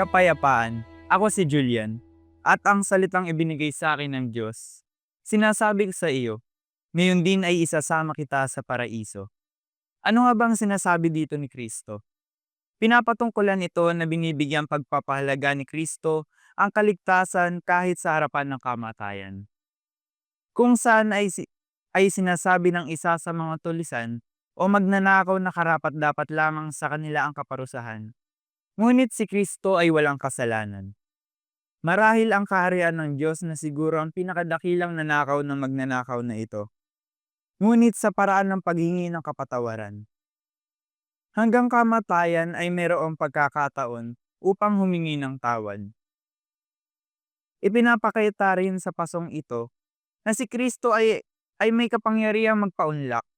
Kapayapaan, ako si Julian, at ang salitang ibinigay sa akin ng Diyos, sinasabi ko sa iyo, ngayon din ay isasama kita sa paraiso. Ano nga bang sinasabi dito ni Kristo? Pinapatungkulan ito na binibigyan pagpapahalaga ni Kristo ang kaligtasan kahit sa harapan ng kamatayan. Kung saan ay, si- ay sinasabi ng isa sa mga tulisan o magnanakaw na karapat dapat lamang sa kanila ang kaparusahan. Ngunit si Kristo ay walang kasalanan. Marahil ang kaharian ng Diyos na siguro ang pinakadakilang nanakaw ng magnanakaw na ito. Ngunit sa paraan ng paghingi ng kapatawaran. Hanggang kamatayan ay mayroong pagkakataon upang humingi ng tawad. Ipinapakita rin sa pasong ito na si Kristo ay, ay may kapangyarihang magpaunlak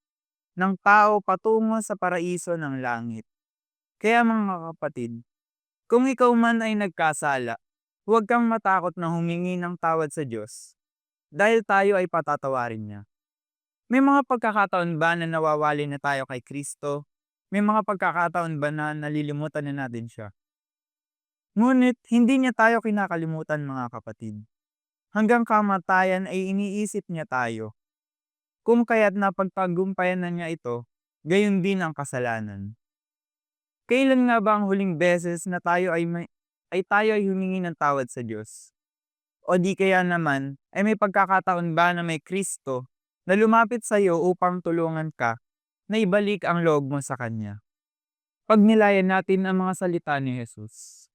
ng tao patungo sa paraiso ng langit. Kaya mga kapatid, kung ikaw man ay nagkasala, huwag kang matakot na humingi ng tawad sa Diyos dahil tayo ay patatawarin niya. May mga pagkakataon ba na nawawali na tayo kay Kristo? May mga pagkakataon ba na nalilimutan na natin siya? Ngunit hindi niya tayo kinakalimutan mga kapatid. Hanggang kamatayan ay iniisip niya tayo. Kung kaya't napagtagumpayan na niya ito, gayon din ang kasalanan. Kailan nga ba ang huling beses na tayo ay, may, ay tayo ay humingi ng tawad sa Diyos? O di kaya naman ay may pagkakataon ba na may Kristo na lumapit sa iyo upang tulungan ka na ibalik ang loob mo sa Kanya? Pagnilayan natin ang mga salita ni Jesus.